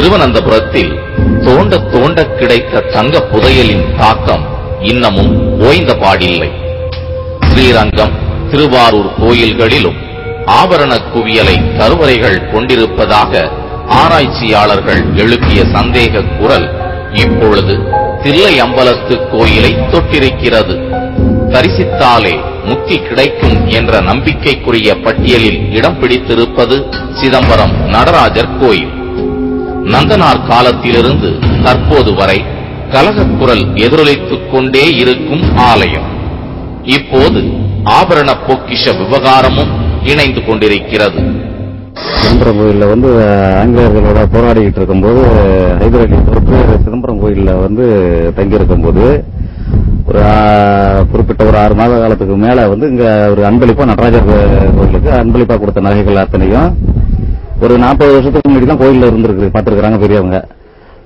திருவனந்தபுரத்தில் தோண்ட தோண்ட கிடைத்த தங்க புதையலின் தாக்கம் இன்னமும் ஓய்ந்த பாடில்லை. ஸ்ரீரங்கம் திருவாரூர் கோயில்களிலும் ஆபரண குவியலை கருவறைகள் கொண்டிருப்பதாக ஆராய்ச்சியாளர்கள் எழுப்பிய சந்தேக குரல் இப்பொழுது தில்லை அம்பலத்து கோயிலை தொட்டிருக்கிறது. தரிசித்தாலே முக்தி கிடைக்கும் என்ற நம்பிக்கைக்குரிய பட்டியலில் இடம் பிடித்திருப்பது சிதம்பரம் நடராஜர் கோயில். நந்தனார் காலத்திலிருந்து தற்போது வரை கலகக்குரல் எதிரொலித்துக் கொண்டே இருக்கும் ஆலயம். இப்போது ஆபரண பொக்கிஷ விவகாரமும் இணைந்து கொண்டிருக்கிறது. சிதம்பரம் கோயிலில் வந்து ஆங்கிலேயர்களோட போராடிக்கிட்டு இருக்கும்போது ஹைதர் அலி பொறுப்பு சிதம்பரம் கோயிலில் வந்து தங்கியிருக்கும்போது ஒரு குறிப்பிட்ட ஒரு ஆறு மாத காலத்துக்கு மேலே வந்து இங்கே ஒரு அன்பளிப்பா நடராஜர் கோயிலுக்கு அன்பளிப்பாக கொடுத்த நகைகள் அத்தனையும் ஒரு நாற்பது வருஷத்துக்கு முன்னாடி தான் கோயிலில் இருந்திருக்கு பார்த்துருக்குறாங்க பெரியவங்க.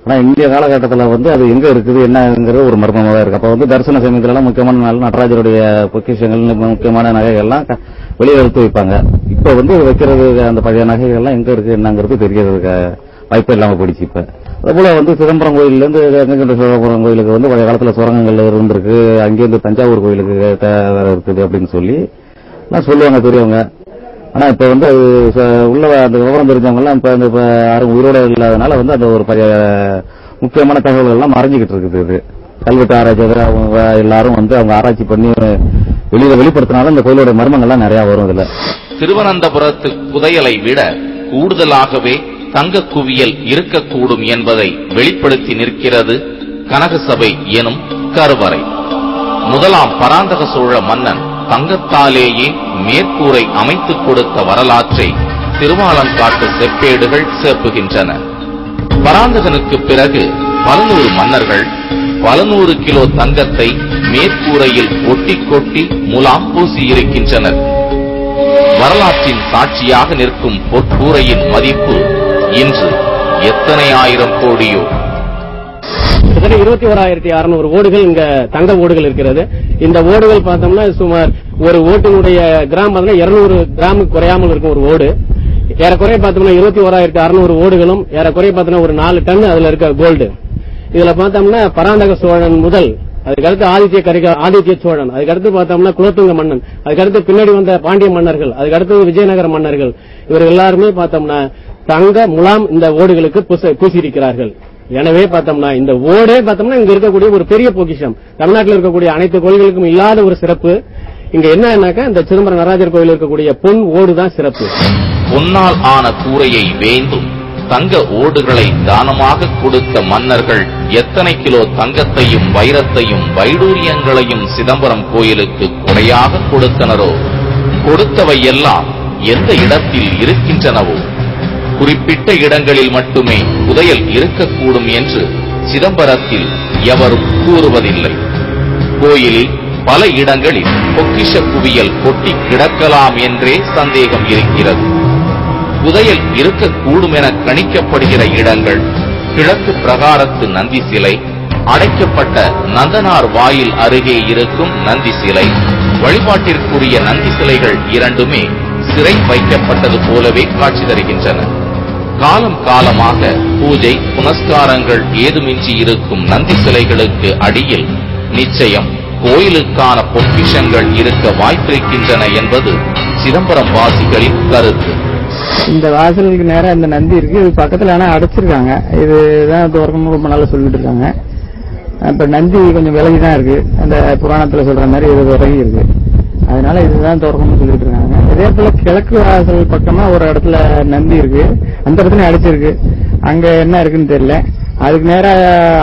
ஆனால் இந்திய காலகட்டத்தில் வந்து அது எங்கே இருக்குது என்னங்கிறது ஒரு மர்மமாக தான் அப்போ வந்து தரிசன சமயத்திலலாம் முக்கியமான நாள் நடராஜருடைய பொக்கிஷங்கள் முக்கியமான நகைகள்லாம் க- வெளியே எடுத்து வைப்பாங்க. இப்போ வந்து வைக்கிறது அந்த பழைய நகைகள்லாம் எங்கே இருக்குது என்னங்கிறது தெரியறதுக்கு வாய்ப்பு இல்லாமல் போயிடுச்சு இப்போ. அதுபோல வந்து சிதம்பரம் கோயிலேருந்து இருந்து கங்கை சோழபுரம் கோயிலுக்கு வந்து பழைய காலத்தில் சுரங்கங்கள் இருந்திருக்கு. அங்கேருந்து தஞ்சாவூர் கோயிலுக்கு இருக்குது அப்படின்னு சொல்லி எல்லாம் சொல்லுவாங்க பெரியவங்க. ஆனா இப்ப வந்து உள்ள அந்த விவரம் தெரிஞ்சவங்க எல்லாம் இப்ப அந்த யாரும் உயிரோட இல்லாதனால வந்து அந்த ஒரு பழைய முக்கியமான தகவல்கள் எல்லாம் மறைஞ்சிக்கிட்டு இருக்குது இது. கல்வெட்டு ஆராய்ச்சியாளர் அவங்க எல்லாரும் வந்து அவங்க ஆராய்ச்சி பண்ணி வெளியில வெளிப்படுத்தினாலும் இந்த கோயிலோட மர்மங்கள்லாம் நிறைய வரும் இதுல. திருவனந்தபுரத்து புதையலை விட கூடுதலாகவே தங்க குவியல் இருக்கக்கூடும் என்பதை வெளிப்படுத்தி நிற்கிறது கனகசபை எனும் கருவறை. முதலாம் பராந்தக சோழ மன்னன் தங்கத்தாலேயே மேற்கூரை அமைத்துக் கொடுத்த வரலாற்றை திருவாலங்காட்டு செப்பேடுகள் சேர்ப்புகின்றன. பராந்தகனுக்கு பிறகு பல நூறு மன்னர்கள் பல நூறு கிலோ தங்கத்தை மேற்கூரையில் ஒட்டி கொட்டி முலாம் பூசியிருக்கின்றனர். வரலாற்றின் சாட்சியாக நிற்கும் பொற்கூரையின் மதிப்பு இன்று எத்தனை ஆயிரம் கோடியோ? கிட்டத்தட்ட இருபத்தி ஓராயிரத்தி அறுநூறு ஓடுகள் இங்க தங்க ஓடுகள் இருக்கிறது. இந்த ஓடுகள் பார்த்தோம்னா சுமார் ஒரு ஓட்டினுடைய கிராம் பார்த்தோம்னா இருநூறு கிராமுக்கு குறையாமல் இருக்கும் ஒரு ஓடு. ஏறக்குறைய பார்த்தோம்னா இருபத்தி ஓராயிரத்தி அறுநூறு ஓடுகளும் ஏறக்குறைய பார்த்தோம்னா ஒரு நாலு டன் அதுல இருக்க கோல்டு இதுல பார்த்தோம்னா பராந்தக சோழன் முதல் அதுக்கடுத்து ஆதித்ய கரிகா ஆதித்ய சோழன் அதுக்கடுத்து பார்த்தோம்னா குலோத்துங்க மன்னன் அதுக்கடுத்து பின்னாடி வந்த பாண்டிய மன்னர்கள் அதுக்கடுத்து விஜயநகர மன்னர்கள் இவர் எல்லாருமே பார்த்தோம்னா தங்க முலாம் இந்த ஓடுகளுக்கு பூச- பூசியிருக்கிறார்கள். எனவே பார்த்தோம்னா இந்த ஓடே பார்த்தோம்னா இங்க இருக்கக்கூடிய ஒரு பெரிய பொக்கிஷம். தமிழ்நாட்டில் இருக்கக்கூடிய அனைத்து கோயில்களுக்கும் இல்லாத ஒரு சிறப்பு. இங்க என்னன்னாக்கா இந்த சிதம்பரம் நடராஜர் கோயில் இருக்கக்கூடிய பொன் ஓடுதான் சிறப்பு. பொன்னால் ஆன கூரையை வேந்தும் தங்க ஓடுகளை தானமாக கொடுத்த மன்னர்கள் எத்தனை கிலோ தங்கத்தையும் வைரத்தையும் வைடூரியங்களையும் சிதம்பரம் கோயிலுக்கு கொடையாக கொடுத்தனரோ? கொடுத்தவை எல்லாம் எந்த இடத்தில் இருக்கின்றனவோ? குறிப்பிட்ட இடங்களில் மட்டுமே புதையல் இருக்கக்கூடும் என்று சிதம்பரத்தில் எவரும் கூறுவதில்லை. கோயிலில் பல இடங்களில் பொக்கிஷ குவியல் கொட்டி கிடக்கலாம் என்றே சந்தேகம் இருக்கிறது. புதையல் இருக்கக்கூடும் என கணிக்கப்படுகிற இடங்கள் கிழக்கு பிரகாரத்து நந்தி சிலை அடைக்கப்பட்ட நந்தனார் வாயில் அருகே இருக்கும் நந்தி சிலை வழிபாட்டிற்குரிய நந்தி சிலைகள் இரண்டுமே சிறை வைக்கப்பட்டது போலவே காட்சி தருகின்றன. காலம் காலமாக பூஜை புனஸ்காரங்கள் ஏதுமின்றி இருக்கும் நந்தி சிலைகளுக்கு அடியில் நிச்சயம் கோயிலுக்கான பொக்கிஷங்கள் இருக்க வாய்ப்பிருக்கின்றன என்பது சிதம்பரம் வாசிகளின் கருத்து. இந்த வாசலுக்கு நேரம் இந்த நந்தி இருக்கு. இது பக்கத்துல ஆனா அடைச்சிருக்காங்க. இதுதான் துவக்கமும் ரொம்ப நாளா சொல்லிட்டு இருக்காங்க. இப்ப நந்தி கொஞ்சம் விலகி தான் இருக்கு. அந்த புராணத்துல சொல்ற மாதிரி இது விலகி இருக்கு. அதனால இதுதான் துவக்கம்னு சொல்லிட்டு இருக்காங்க. இதே போல கிழக்கு வாசல் பக்கமா ஒரு இடத்துல நந்தி இருக்கு. அந்த இடத்துல அடைச்சிருக்கு. அங்க என்ன இருக்குன்னு தெரியல. அதுக்கு நேரா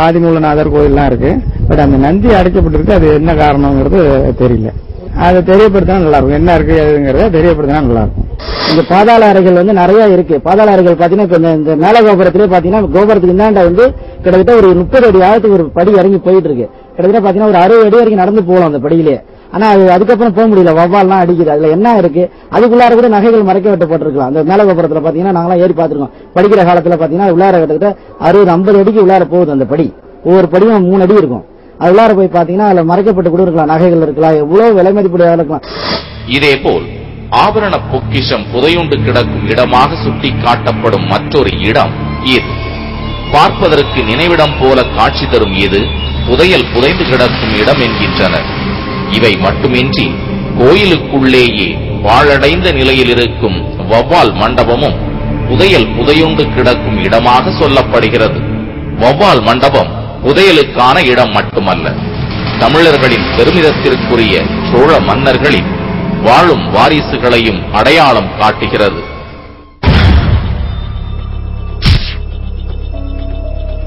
ஆதிமூலநாதர் கோயில்லாம் இருக்கு. பட் அந்த நந்தி அடைக்கப்பட்டிருக்கு. அது என்ன காரணங்கிறது தெரியல. அதை தெரியப்படுத்தினா நல்லா இருக்கும் என்ன இருக்கு எதுங்கிறத தெரியப்படுத்தினா நல்லா இருக்கும் இந்த பாதாள அறைகள் வந்து நிறைய இருக்கு. பாதாள அறைகள் பாத்தீங்கன்னா இந்த- இந்த மேல கோபுரத்திலே பாத்தீங்கன்னா கோபுரத்துக்கு இந்தாண்ட வந்து கிட்டத்தட்ட ஒரு முப்பது அடி ஆழத்துக்கு ஒரு படி இறங்கி போயிட்டு இருக்கு. கிட்டத்தட்ட பாத்தீங்கன்னா ஒரு அறுபது அடி வரைக்கும் நடந்து போகலாம் அந்த படியிலே. ஆனா அது அதுக்கப்புறம் போக முடியல. வவ்வால்லாம் அடிக்குது. அதுல என்ன இருக்கு? அதுக்குள்ளார கூட நகைகள் மறைக்க வெட்டப்பட்டிருக்கலாம். அந்த மேல கோபுரத்துல பாத்தீங்கன்னா நாங்களாம் ஏறி பாத்துருக்கோம் படிக்கிற காலத்துல பாத்தீங்கன்னா உள்ளார கிட்டத்தட்ட அறுபது ஐம்பது அடிக்கு உள்ளார போகுது அந்த படி. ஒவ்வொரு படியும் மூணு அடி இருக்கும். அது உள்ளார போய் பாத்தீங்கன்னா அதுல மறைக்கப்பட்டு கூட இருக்கலாம். நகைகள் இருக்கலாம். எவ்வளவு விலை மதிப்புடையதாக இருக்கலாம். இதேபோல் ஆபரண பொக்கிஷம் புதையுண்டு கிடக்கும் இடமாக சுட்டி காட்டப்படும் மற்றொரு இடம் இது. பார்ப்பதற்கு நினைவிடம் போல காட்சி தரும் இது புதையல் புதைந்து கிடக்கும் இடம் என்கின்றனர். இவை மட்டுமின்றி கோயிலுக்குள்ளேயே பாழடைந்த நிலையில் இருக்கும் வவ்வால் மண்டபமும் புதையல் புதையுண்டு கிடக்கும் இடமாக சொல்லப்படுகிறது. வவ்வால் மண்டபம் புதையலுக்கான இடம் மட்டுமல்ல. தமிழர்களின் பெருமிதத்திற்குரிய சோழ மன்னர்களின் வாழும் வாரிசுகளையும் அடையாளம் காட்டுகிறது.